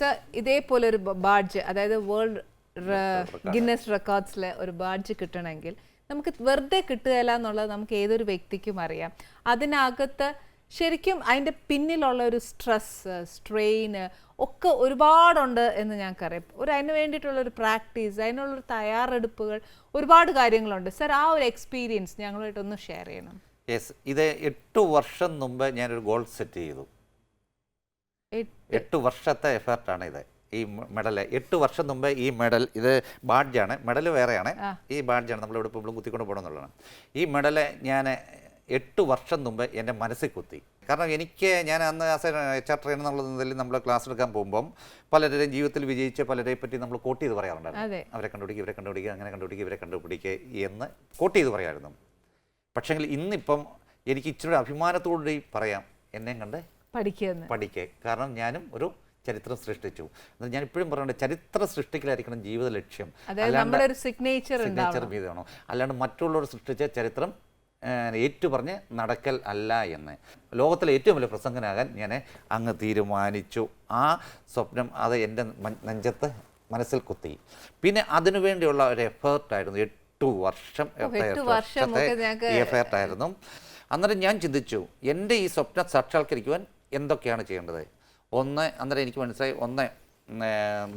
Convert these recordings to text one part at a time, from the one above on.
Sir ഇതേപോലെ ഒരു badge അതായത് വേൾഡ് ഗിന്നസ് റെക്കോർഡ്സിലെ ഒരു ബാഡ്ജ് കിട്ടണമെങ്കിൽ നമുക്ക് വെറുതെ കിട്ടുകയില്ല എന്നുള്ളത് നമുക്ക് ഏതൊരു വ്യക്തിക്കും അറിയാം. അതിനകത്ത് ശരിക്കും അതിന്റെ പിന്നിലുള്ള ഒരു സ്ട്രെസ് സ്ട്രെയിൻ ഒക്കെ ഒരുപാടുണ്ട് എന്ന് ഞങ്ങൾക്കറിയാം. ഒരു അതിന് വേണ്ടിയിട്ടുള്ള ഒരു പ്രാക്ടീസ് അതിനുള്ളൊരു തയ്യാറെടുപ്പുകൾ ഒരുപാട് കാര്യങ്ങളുണ്ട്. സർ ആ ഒരു എക്സ്പീരിയൻസ് ഞങ്ങളുമായിട്ടൊന്ന് ഷെയർ ചെയ്യണം. യെസ് ഇത് എട്ട് വർഷം മുമ്പ് ഞാനൊരു ഗോൾ സെറ്റ് ചെയ്തു. എട്ട്. വർഷത്തെ എഫേർട്ടാണ് ഇത്. ഈ മെഡൽ എട്ട് വർഷം മുമ്പ് ഈ മെഡൽ ഇത് ബാഡ്ജാണ്. മെഡൽ വേറെയാണ്. ഈ ബാഡ്ജാണ് നമ്മൾ ഇവിടെ ഇപ്പോഴും കുത്തിക്കൊണ്ട് പോകണം എന്നുള്ളതാണ്. ഈ മെഡൽ ഞാൻ എട്ട് വർഷം മുമ്പ് എന്റെ മനസ്സിൽ കുത്തി. കാരണം എനിക്ക് ഞാൻ അന്ന് as a H R trainer എന്നുള്ള നിലയിൽ നമ്മൾ ക്ലാസ് എടുക്കാൻ പോകുമ്പം പലരുടെയും ജീവിതത്തിൽ വിജയിച്ച പലരെ പറ്റി നമ്മൾ കോട്ട് ചെയ്ത് പറയാറുണ്ടായിരുന്നു. അവരെ കണ്ടുപിടിക്കുക ഇവരെ കണ്ടുപിടിക്കുക അങ്ങനെ കണ്ടുപിടിക്കുക ഇവരെ കണ്ടുപിടിക്കുക എന്ന് കോട്ട് ചെയ്ത് പറയായിരുന്നു. പക്ഷേങ്കിൽ ഇന്നിപ്പം എനിക്ക് ഇച്ചിരി അഭിമാനത്തോടുകൂടി പറയാം. എന്നെ കണ്ട് പഠിക്കുമെന്ന് പഠിക്കുക. കാരണം ഞാനും ഒരു ചരിത്രം സൃഷ്ടിച്ചു. ഞാൻ ഇപ്പോഴും പറയുന്നത് ചരിത്ര സൃഷ്ടിക്കലായിരിക്കണം ജീവിത ലക്ഷ്യം. ഒരു സിഗ്നേച്ചർ സിഗ്നേച്ചർ വീതമാണോ അല്ലാണ്ട് മറ്റുള്ളവർ സൃഷ്ടിച്ച ചരിത്രം ഏറ്റുപറഞ്ഞ് നടക്കൽ അല്ല എന്ന്. ലോകത്തിലെ ഏറ്റവും വലിയ പ്രസംഗനാകാൻ ഞാൻ അങ്ങ് തീരുമാനിച്ചു. ആ സ്വപ്നം അത് എന്റെ നെഞ്ചത്ത് മനസ്സിൽ കുത്തി. പിന്നെ അതിനു വേണ്ടിയുള്ള ഒരു എഫേർട്ടായിരുന്നു എട്ടു വർഷം എഫേർട്ടായിരുന്നു അന്നേരം ഞാൻ ചിന്തിച്ചു എന്റെ ഈ സ്വപ്നം സാക്ഷാത്കരിക്കുവാൻ എന്തൊക്കെയാണ് ചെയ്യേണ്ടത്? ഒന്ന് അന്നേരം എനിക്ക് മനസ്സിലായി ഒന്ന്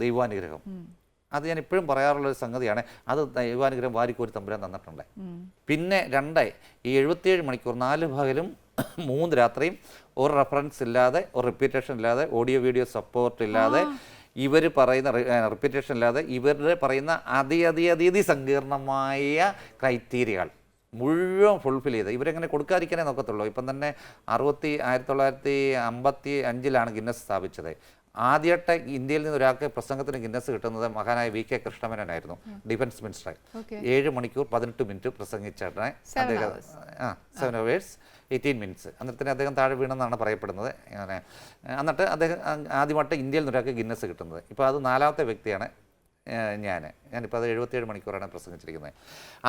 ദൈവാനുഗ്രഹം. അത് ഞാൻ ഇപ്പോഴും പറയാറുള്ളൊരു സംഗതിയാണ്. അത് ദൈവാനുഗ്രഹം വാരിക്കോരി തമ്പുരാൻ തന്നിട്ടുണ്ട്. പിന്നെ രണ്ട് ഈ എഴുപത്തിയേഴ് മണിക്കൂർ നാല് പകലും മൂന്ന് രാത്രിയും ഒരു റെഫറൻസ് ഇല്ലാതെ ഒരു റിപ്പീറ്റേഷൻ ഇല്ലാതെ ഓഡിയോ വീഡിയോ സപ്പോർട്ട് ഇല്ലാതെ ഇവർ പറയുന്ന റിപ്പീറ്റേഷൻ ഇല്ലാതെ ഇവരുടെ പറയുന്ന അതി അതി അതി സങ്കീർണമായ ക്രൈറ്റീരിയകൾ മുഴുവൻ ഫുൾഫിൽ ചെയ്ത്. ഇവരെങ്ങനെ കൊടുക്കാതിരിക്കാനേ നോക്കത്തുള്ളൂ. ഇപ്പം തന്നെ അറുപത്തി ആയിരത്തി തൊള്ളായിരത്തി അമ്പത്തി അഞ്ചിലാണ് ഗിന്നസ് സ്ഥാപിച്ചത്. ആദ്യമായിട്ട് ഇന്ത്യയിൽ നിന്ന് ഒരാൾക്ക് പ്രസംഗത്തിന് ഗിന്നസ് കിട്ടുന്നത് മഹാനായ വി കെ കൃഷ്ണമേനോനായിരുന്നു ഡിഫൻസ് മിനിസ്റ്റർ ഏഴ് മണിക്കൂർ പതിനെട്ട് മിനിറ്റ് പ്രസംഗിച്ചിട്ട് അദ്ദേഹം ആ സെവൻ അവേഴ്സ് എയ്റ്റീൻ മിനിറ്റ്സ് അന്നേരത്തിന് അദ്ദേഹം താഴെ വീണെന്നാണ് പറയപ്പെടുന്നത്. അങ്ങനെ എന്നിട്ട് അദ്ദേഹം ആദ്യമായിട്ട് ഇന്ത്യയിൽ നിന്ന് ഒരാൾക്ക് ഗിന്നസ് കിട്ടുന്നത്. ഇപ്പോൾ അത് നാലാമത്തെ വ്യക്തിയാണ് ഞാൻ ഞാനിപ്പോൾ അത് എഴുപത്തിയേഴ് മണിക്കൂറാണ് പ്രസംഗിച്ചിരിക്കുന്നത്.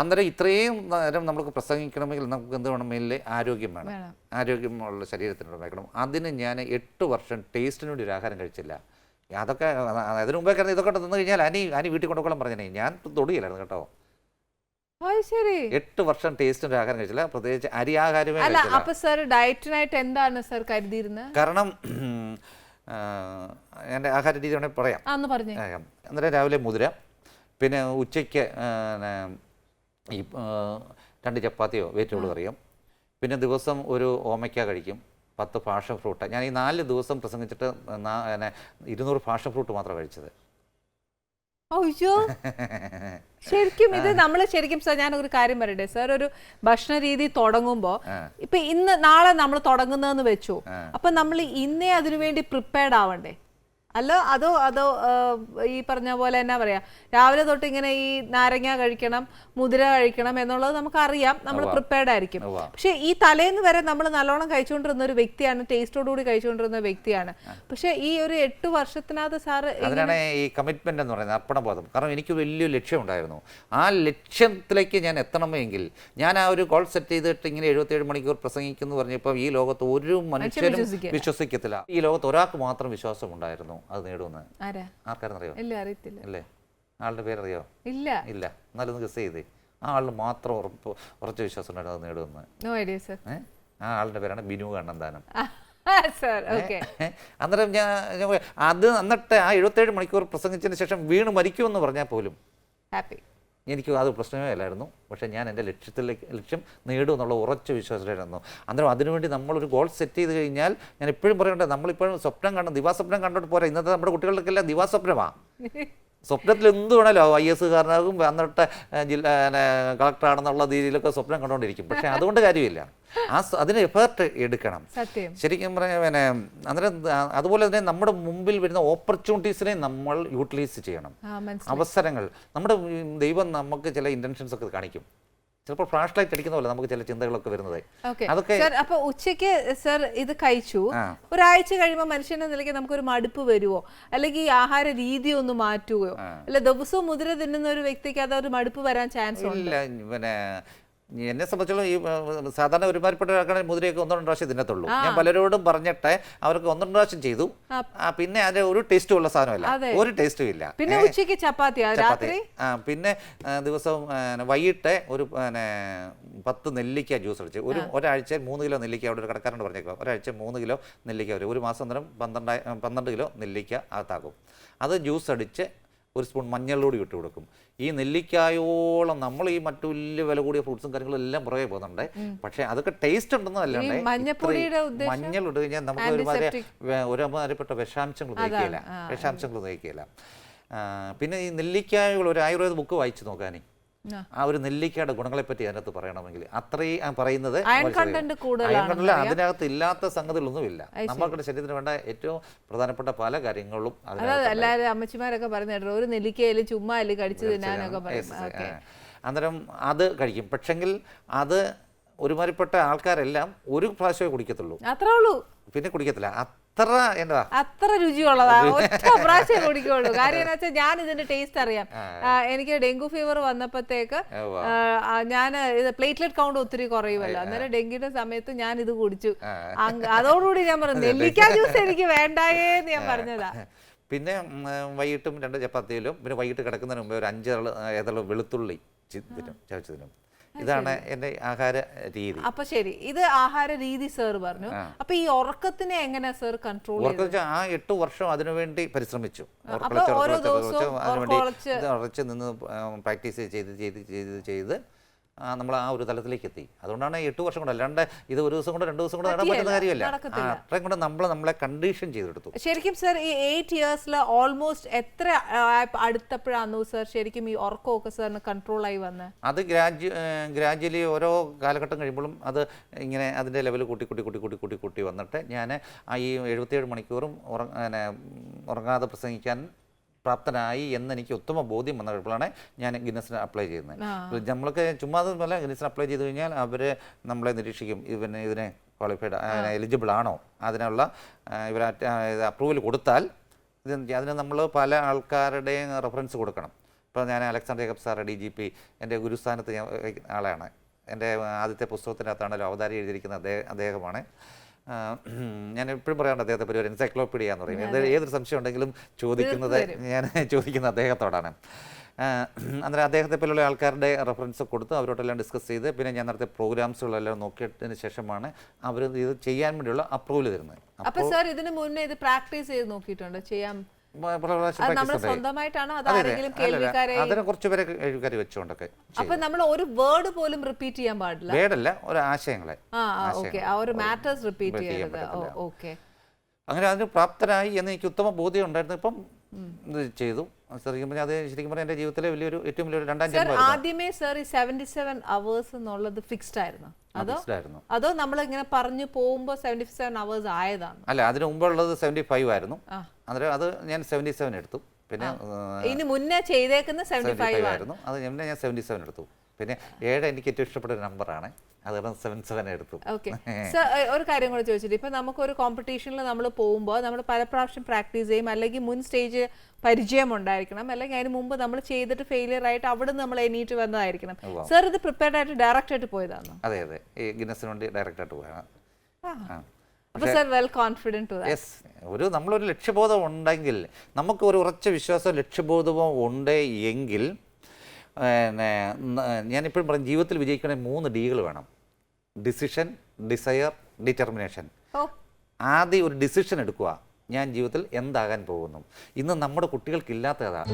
അന്നേരം ഇത്രയും നേരം നമുക്ക് പ്രസംഗിക്കണമെങ്കിൽ നമുക്ക് എന്ത് വേണം? മെയിനിൽ ആരോഗ്യം വേണം. ആരോഗ്യമുള്ള ശരീരത്തിനുണ്ടാക്കണം അതിന് ഞാൻ എട്ട് വർഷം ടേസ്റ്റിന് വേണ്ടി ഒരു ആഹാരം കഴിച്ചില്ല. അതൊക്കെ അതിന് മുമ്പേ കിടന്ന് ഇതൊക്കെ തന്നു കഴിഞ്ഞാൽ അനി അനി വീട്ടിൽ കൊണ്ടുപോകണം പറഞ്ഞേ ഞാൻ തൊടുകയില്ലായിരുന്നു കേട്ടോ. ശരി. എട്ട് വർഷം ടേസ്റ്റിന്റെ ആഹാരം കഴിച്ചില്ല. പ്രത്യേകിച്ച് അരി ആഹാരമേ അല്ല അപ്പൊ സർ ഡയറ്റിനായിട്ട് എന്താണ് സർ കരുതിയിരുന്നത്? കാരണം എന്റെ ആഹാര രീതി വേണമെങ്കിൽ പറയാം. അന്നേരം രാവിലെ മുതിര പിന്നെ ഉച്ചയ്ക്ക് ഈ രണ്ട് ചപ്പാത്തിയോ വെജിറ്റബിൾ കറിയും. പിന്നെ ദിവസം ഒരു ഓമയ്ക്ക കഴിക്കും പത്ത് പാഷൻ ഫ്രൂട്ട്. ഞാൻ ഈ നാല് ദിവസം പ്രസംഗിച്ചിട്ട് ഇരുന്നൂറ് പാഷൻ ഫ്രൂട്ട് മാത്രമാണ് കഴിച്ചത്. അയ്യോ. ശരിക്കും ഇത് നമ്മൾ ശരിക്കും സർ ഞാൻ ഒരു കാര്യം പറയട്ടെ. സാർ ഒരു ഭക്ഷണ രീതി തുടങ്ങുമ്പോ ഇപ്പൊ ഇന്ന് നാളെ നമ്മൾ തുടങ്ങുന്നതെന്ന് വെച്ചു. അപ്പൊ നമ്മൾ ഇന്നേ അതിനുവേണ്ടി പ്രിപ്പയർഡ് ആവണ്ടേ? അല്ലോ അതോ അതോ ഈ പറഞ്ഞ പോലെ എന്നാ പറയാ രാവിലെ തൊട്ട് ഇങ്ങനെ ഈ നാരങ്ങ കഴിക്കണം മുതിര കഴിക്കണം എന്നുള്ളത് നമുക്ക് അറിയാം നമ്മൾ പ്രിപ്പയർഡ് ആയിരിക്കും. പക്ഷെ ഈ തലേന്ന് വരെ നമ്മൾ നല്ലോണം കഴിച്ചുകൊണ്ടിരുന്ന ഒരു വ്യക്തിയാണ് ടേസ്റ്റോടുകൂടി കഴിച്ചുകൊണ്ടിരുന്ന വ്യക്തിയാണ്. പക്ഷെ ഈ ഒരു എട്ട് വർഷത്തിനകത്ത് സാറ് അതിനാണ് ഈ കമ്മിറ്റ്മെന്റ് എന്ന് പറയുന്നത് അർപ്പണബോധം. കാരണം എനിക്ക് വലിയൊരു ലക്ഷ്യമുണ്ടായിരുന്നു ആ ലക്ഷ്യത്തിലേക്ക് ഞാൻ എത്തണമെങ്കിൽ ഞാൻ ആ ഒരു ഗോൾ സെറ്റ് ചെയ്തിട്ട് ഇങ്ങനെ എഴുപത്തിയേഴ് മണിക്കൂർ പ്രസംഗിക്കുന്നു പറഞ്ഞപ്പോൾ ഈ ലോകത്ത് ഒരു മനുഷ്യനും വിശ്വസിക്കില്ല. വിശ്വസിക്കത്തില്ല. ഈ ലോകത്ത് ഒരാൾക്ക് മാത്രം വിശ്വാസം ഉണ്ടായിരുന്നു അത് നേടുമെന്ന്. ആർക്കാരെന്നറിയോ ഇല്ല അറിയത്തില്ല. അല്ലേ ആളുടെ പേരറിയോ? ഇല്ല. ഇല്ല. എന്നാലും ഗസ് ചെയ്തേ. ആ ആളിന് മാത്രം ഉറപ്പ് ഉറച്ച വിശ്വാസം ഉണ്ടായിരുന്നു അത് നേടുമെന്ന്. ആ ആളുടെ പേരാണ് ബിനു കണ്ണന്താനം? അന്നേരം ഞാൻ അത് എന്നിട്ട് ആ എഴുപത്തേഴ് മണിക്കൂർ പ്രസംഗിച്ചതിന് ശേഷം വീണ് മരിക്കുമെന്ന് പറഞ്ഞാൽ പോലും ഹാപ്പി എനിക്ക് അത് പ്രശ്നമേ അല്ലായിരുന്നു. പക്ഷേ ഞാൻ എന്റെ ലക്ഷ്യത്തിലേക്ക് ലക്ഷ്യം നേടും എന്നുള്ള ഉറച്ച വിശ്വാസത്തിലായിരുന്നു. അന്നേരം അതിനുവേണ്ടി നമ്മളൊരു ഗോൾ സെറ്റ് ചെയ്ത് കഴിഞ്ഞാൽ ഞാൻ എപ്പോഴും പറയണ്ടേ നമ്മളിപ്പോഴും സ്വപ്നം കണ്ട ദിവാസ്വപ്നം കണ്ടോട്ട് പോരാ. ഇന്നത്തെ നമ്മുടെ കുട്ടികൾക്കെല്ലാം ദിവാസ്വപ്നമാണ് സ്വപ്നത്തിൽ എന്ത് വേണമല്ലോ ഐ എസ് കാരനാകും അന്നത്തെ ജില്ലാ കളക്ടറാണെന്നുള്ള രീതിയിലൊക്കെ സ്വപ്നം കണ്ടുകൊണ്ടിരിക്കും പക്ഷേ അതുകൊണ്ട് കാര്യമില്ല. ആ അതിന് എഫേർട്ട് എടുക്കണം. ശരിക്കും പറഞ്ഞാൽ പിന്നെ അന്നേരം അതുപോലെ തന്നെ നമ്മുടെ മുമ്പിൽ വരുന്ന ഓപ്പർച്യൂണിറ്റീസിനെ നമ്മൾ യൂട്ടിലൈസ് ചെയ്യണം. അവസരങ്ങൾ. നമ്മുടെ ദൈവം നമുക്ക് ചില ഇന്റൻഷൻസ് ഒക്കെ കാണിക്കും. ചിലപ്പോൾ ഫ്ലാഷ് ലൈറ്റ് അടിക്കുന്ന പോലെ നമുക്ക് ചില ചിന്തകളൊക്കെ വരുന്നത്. അതൊക്കെ അപ്പൊ ഉച്ചയ്ക്ക് സർ ഇത് കഴിച്ചു. ഒരാഴ്ച കഴിയുമ്പോൾ മനുഷ്യന്റെ നിലയ്ക്ക് നമുക്കൊരു മടുപ്പ് വരുമോ അല്ലെങ്കിൽ ഈ ആഹാര രീതി ഒന്ന് മാറ്റുകയോ അല്ല ദിവസവും മുതിര തിന്നുന്ന ഒരു വ്യക്തിക്ക് അതൊരു മടുപ്പ് വരാൻ ചാൻസ് ഇല്ല പിന്നെ എന്നെ സംബന്ധിച്ചോളം ഈ സാധാരണ ഒരുമാതിരിപ്പെട്ട ഒരാൾക്കാണെങ്കിൽ മുതിരയൊക്കെ ഒന്നോ രണ്ടു പ്രാവശ്യം തിന്നത്തുള്ളൂ. ഞാൻ പലരോടും പറഞ്ഞിട്ട് അവർക്ക് ഒന്നോ രണ്ടു പ്രാവശ്യം ചെയ്തു. പിന്നെ അതിന്റെ ഒരു ടേസ്റ്റും ഉള്ള സാധനമല്ല. ഒരു ടേസ്റ്റും ഇല്ല. പിന്നെ ഉച്ചയ്ക്ക് ചപ്പാത്തി രാത്രി? പിന്നെ ദിവസം ദിവസവും വൈകിട്ട് ഒരു പത്ത് നെല്ലിക്ക ജ്യൂസ് അടിച്ച്. ഒരു ഒരാഴ്ച മൂന്ന് കിലോ നെല്ലിക്ക അവിടെ ഒരു കടക്കാരനോട് പറഞ്ഞേക്കാം ഒരാഴ്ച മൂന്ന് കിലോ നെല്ലിക്ക വരും. ഒരു മാസം നേരം പന്ത്രണ്ട് പന്ത്രണ്ട് കിലോ നെല്ലിക്ക അകത്താക്കും. അത് ജ്യൂസ് അടിച്ച് ഒരു സ്പൂൺ മഞ്ഞളിലൂടെ ഇട്ട് കൊടുക്കും. ഈ നെല്ലിക്കായോളം നമ്മൾ ഈ മറ്റു വലിയ വില കൂടിയ ഫ്രൂട്ട്സും കാര്യങ്ങളും എല്ലാം പുറകെ പോകുന്നുണ്ട്. പക്ഷേ അതൊക്കെ ടേസ്റ്റ് ഉണ്ടെന്ന് അല്ലാണ്ട് മഞ്ഞൾ ഇട്ട് കഴിഞ്ഞാൽ നമുക്ക് ഒരുമാതിരി ഒരുമാതിരിപ്പെട്ട വിഷാംശങ്ങൾ ഉപയോഗിക്കില്ല വിഷാംശങ്ങൾ ഉപയോഗിക്കില്ല പിന്നെ ഈ നെല്ലിക്കായകൾ ഒരു ആയുർവേദ ബുക്ക് വായിച്ചു നോക്കാനേ. ആ. ഒരു നെല്ലിക്കയുടെ ഗുണങ്ങളെപ്പറ്റി അതിനകത്ത് പറയണമെങ്കിൽ. അത്രയും ആ പറയുന്നത് അതിനകത്ത് ഇല്ലാത്ത സംഗതികളൊന്നുമില്ല. നമ്മളുടെ ശരീരത്തിന് വേണ്ട ഏറ്റവും പ്രധാനപ്പെട്ട പല കാര്യങ്ങളും എല്ലാവരും അമ്മച്ചിമാരൊക്കെ പറയുന്നത് ഒരു നെല്ലിക്കയിൽ ചുമ്മാ കടിച്ചു തിന്നാനൊക്കെ അന്നേരം അത് കഴിക്കും. പക്ഷെങ്കിൽ അത് ഒരുമാതിരിപ്പെട്ട ആൾക്കാരെല്ലാം ഒരു പ്രാവശ്യമേ കുടിക്കത്തുള്ളൂ. അത്രേ ഉള്ളൂ. പിന്നെ കുടിക്കത്തില്ല. അത്ര എന്താ അത്ര രുചിയുള്ളതാ. ഒറ്റ പ്രാവശ്യം കുടിക്കുള്ളൂ. കാര്യം എന്താ വെച്ചാൽ ഞാൻ ഇതിന്റെ ടേസ്റ്റ് അറിയാം. എനിക്ക് ഡെങ്കു ഫീവർ വന്നപ്പോഴത്തേക്ക് ഞാൻ ഇത് പ്ലേറ്റ്ലെറ്റ് കൗണ്ട് ഒത്തിരി കുറയുമല്ലോ. അന്നേരം ഡെങ്കിന്റെ സമയത്ത് ഞാൻ ഇത് കുടിച്ചു. അതോടുകൂടി ഞാൻ പറഞ്ഞു നെല്ലിക്ക ജ്യൂസ് എനിക്ക് വേണ്ടായേ എന്ന് ഞാൻ പറഞ്ഞതാ. പിന്നെ വൈകിട്ടും രണ്ട് ചപ്പാത്തിയിലും പിന്നെ വൈകിട്ട് കിടക്കുന്നതിന് മുമ്പേ ഒരു അഞ്ചാറ് ഏതാളും വെളുത്തുള്ളി ചി- തിന്നും ചവച്ചതിനും ഇതാണ് എന്റെ ആഹാര രീതി. അപ്പൊ ശരി. ഇത് ആഹാര രീതി സർ പറഞ്ഞു. അപ്പൊ ഈ ഉറക്കത്തിനെ എങ്ങനെ സർ കൺട്രോൾ ഉറക്കം വെച്ചാൽ ആ എട്ട് വർഷം അതിനുവേണ്ടി പരിശ്രമിച്ചു. ഉറക്കളച്ച് ഓരോ ഉറക്കളച്ച് അതിനുവേണ്ടി ഉറച്ച് നിന്ന് പ്രാക്ടീസ് ചെയ്ത് ചെയ്ത് ചെയ്ത് ചെയ്ത് നമ്മൾ ആ ഒരു തലത്തിലേക്ക് എത്തി അതുകൊണ്ടാണ് എട്ട് വർഷം കൊണ്ട് അല്ലാണ്ട് ഇത് ഒരു ദിവസം കൊണ്ട് രണ്ട് ദിവസം കൊണ്ട് നേടാൻ പറ്റുന്ന കാര്യമല്ല. അത്രയും കൊണ്ട് നമ്മൾ നമ്മളെ കണ്ടീഷൻ ചെയ്തെടുത്തു. ശരിക്കും സർ ഈ എയ്റ്റ് ഇയേഴ്സിൽ ഓൾമോസ്റ്റ് എത്ര അടുത്തപ്പോഴാന്നു സർ ശരിക്കും ഈ ഉറക്കമൊക്കെ സാറിന് കൺട്രോൾ ആയി വന്ന്? അത് ഗ്രാജു ഗ്രാജുവലി ഓരോ കാലഘട്ടം കഴിയുമ്പോഴും അത് ഇങ്ങനെ അതിന്റെ ലെവൽ കൂട്ടി കൂട്ടി കൂട്ടി കൂട്ടി കൂട്ടി കൂട്ടി വന്നിട്ട് ഞാൻ ഈ എഴുപത്തിയേഴ് മണിക്കൂറും ഉറ ഉറങ്ങാതെ പ്രസംഗിക്കാൻ പ്രാപ്തനായി എന്ന് എനിക്ക് ഉത്തമ ബോധ്യം വന്നപ്പോഴാണ് ഞാൻ ഗിന്നസിന് അപ്ലൈ ചെയ്യുന്നത്. നമ്മൾക്ക് ചുമ്മാ പോലെ ഗിന്നസിന് അപ്ലൈ ചെയ്ത് കഴിഞ്ഞാൽ അവർ നമ്മളെ നിരീക്ഷിക്കും ഇവനെ ഇതിനെ ക്വാളിഫൈഡ് എലിജിബിൾ ആണോ? അതിനുള്ള ഇവർ അപ്രൂവൽ കൊടുത്താൽ ഇത് അതിന് നമ്മൾ പല ആൾക്കാരുടെയും റെഫറൻസ് കൊടുക്കണം. ഇപ്പോൾ ഞാൻ Alexander Jacob sir D G P എന്റെ ഗുരുസ്ഥാനത്ത് ഞാൻ ആളാണ് എന്റെ ആദ്യത്തെ പുസ്തകത്തിനകത്താണല്ലോ അവതാരി എഴുതിയിരിക്കുന്ന അദ്ദേഹം അദ്ദേഹമാണ്. ഞാൻ എപ്പോഴും പറയാറുണ്ട് അദ്ദേഹത്തെ പറ്റി ഒരു എൻസൈക്ലോപ്പീഡിയ എന്ന് പറയും. എന്ത് ഏതൊരു സംശയം ഉണ്ടെങ്കിലും ചോദിക്കുന്നത് ഞാൻ ചോദിക്കുന്നത് അദ്ദേഹത്തോടാണ്. അന്നേരം അദ്ദേഹത്തെ പോലുള്ള ആൾക്കാരുടെ റെഫറൻസ് കൊടുത്ത് അവരോടെല്ലാം ഡിസ്കസ് ചെയ്ത് പിന്നെ ഞാൻ നടത്തിയ പ്രോഗ്രാംസുകളെല്ലാം നോക്കിയതിന് ശേഷമാണ് അവർ ഇത് ചെയ്യാൻ വേണ്ടിയുള്ള അപ്രൂവൽ തരുന്നത്. അപ്പൊ സാർ ഇതിന് മുന്നേ ഇത് പ്രാക്ടീസ് ചെയ്ത് നോക്കിയിട്ടുണ്ട്? ചെയ്യാം അതിനെ കുറച്ച് പേരെ എഴുകാരി വെച്ചുകൊണ്ടൊക്കെ അപ്പൊ നമ്മൾ ഒരു വേർഡ് പോലും റിപ്പീറ്റ് ചെയ്യാൻ പാടില്ല. വേർഡല്ല ഒരു ആശയങ്ങളെ. ആ ഓക്കെ ആ ഒരു മാറ്റേഴ്സ് റിപ്പീറ്റ് ചെയ്യരുത്. പറ്റത്തില്ല. ഓക്കെ അങ്ങനെ അതിന് പ്രാപ്തരായി എന്ന് എനിക്ക് ഉത്തമ ബോധ്യം ഉണ്ടായിരുന്നു. ഇപ്പം ഇത് ചെയ്തു. ശരിക്കും പറഞ്ഞാൽ അത് ശരിക്കും പറഞ്ഞാൽ എന്റെ ജീവിതത്തിലെ വലിയൊരു ഏറ്റവും വലിയൊരു രണ്ടാം സർ ആദ്യമേ സർ ഈ സെവന്റി സെവൻ അവേഴ്സ് എന്നുള്ളത് ഫിക്സ്ഡ് ആയിരുന്നു. അതോ അതോ നമ്മൾ ഇങ്ങനെ പറഞ്ഞു പോകുമ്പോൾ സെവന്റി സെവൻ അവേഴ്സ് ആയതാണ്? അല്ല അതിന് മുമ്പുള്ളത് സെവന്റി ഫൈവ് ആയിരുന്നു. അന്നേരം അത് ഞാൻ സെവന്റി സെവൻ എടുത്തു. പിന്നെ ഇനി മുന്നേ ചെയ്തേക്കുന്ന സെവന്റി ഫൈവ് ആയിരുന്നു. അത് ഞാൻ സെവന്റി സെവൻ എടുത്തു. പിന്നെ ഏഴ് എനിക്ക് ഏറ്റവും ഇഷ്ടപ്പെട്ട ഒരു നമ്പറാണ് അതുകൊണ്ട് സെവൻ സെവൻ എടുത്തു. ഓക്കെ ഒരു കാര്യം കൂടെ ചോദിച്ചിട്ട് ഇപ്പൊ നമുക്ക് ഒരു കോമ്പറ്റീഷനിൽ നമ്മൾ പോകുമ്പോൾ നമ്മൾ പല പ്രാവശ്യം പ്രാക്ടീസ് ചെയ്യും അല്ലെങ്കിൽ മുൻ സ്റ്റേജ് പരിചയം ഉണ്ടായിരിക്കണം അല്ലെങ്കിൽ അതിന് മുമ്പ് നമ്മൾ ചെയ്തിട്ട് ഫെയിലിയർ ആയിട്ട് അവിടെ നിന്ന് നമ്മൾ എണീറ്റ് വന്നതായിരിക്കണം. സർ ഇത് പ്രിപ്പയർഡ് ആയിട്ട് ഡയറക്റ്റ് ആയിട്ട് പോയതാണോ? അതെ അതെ. ഈ ഗിന്നസിന് വേണ്ടി ഡയറക്റ്റായിട്ട് പോയാണ് ആ. അപ്പൊ sir well confident to yes ഒരു നമ്മളൊരു ലക്ഷ്യബോധം ഉണ്ടെങ്കിൽ നമുക്ക് ഒരു ഉറച്ച വിശ്വാസവും ലക്ഷ്യബോധവും ഉണ്ട് എങ്കിൽ പിന്നെ ഞാനിപ്പോഴും പറയും ജീവിതത്തിൽ വിജയിക്കണമെങ്കിൽ മൂന്ന് ഡികൾ വേണം. ഡിസിഷൻ ഡിസയർ ഡിറ്റർമിനേഷൻ ആദ്യം ഒരു ഡിസിഷൻ എടുക്കുക. ഞാൻ ജീവിതത്തിൽ എന്താകാൻ പോകുന്നു? ഇന്ന് നമ്മുടെ കുട്ടികൾക്കില്ലാത്തതാണ്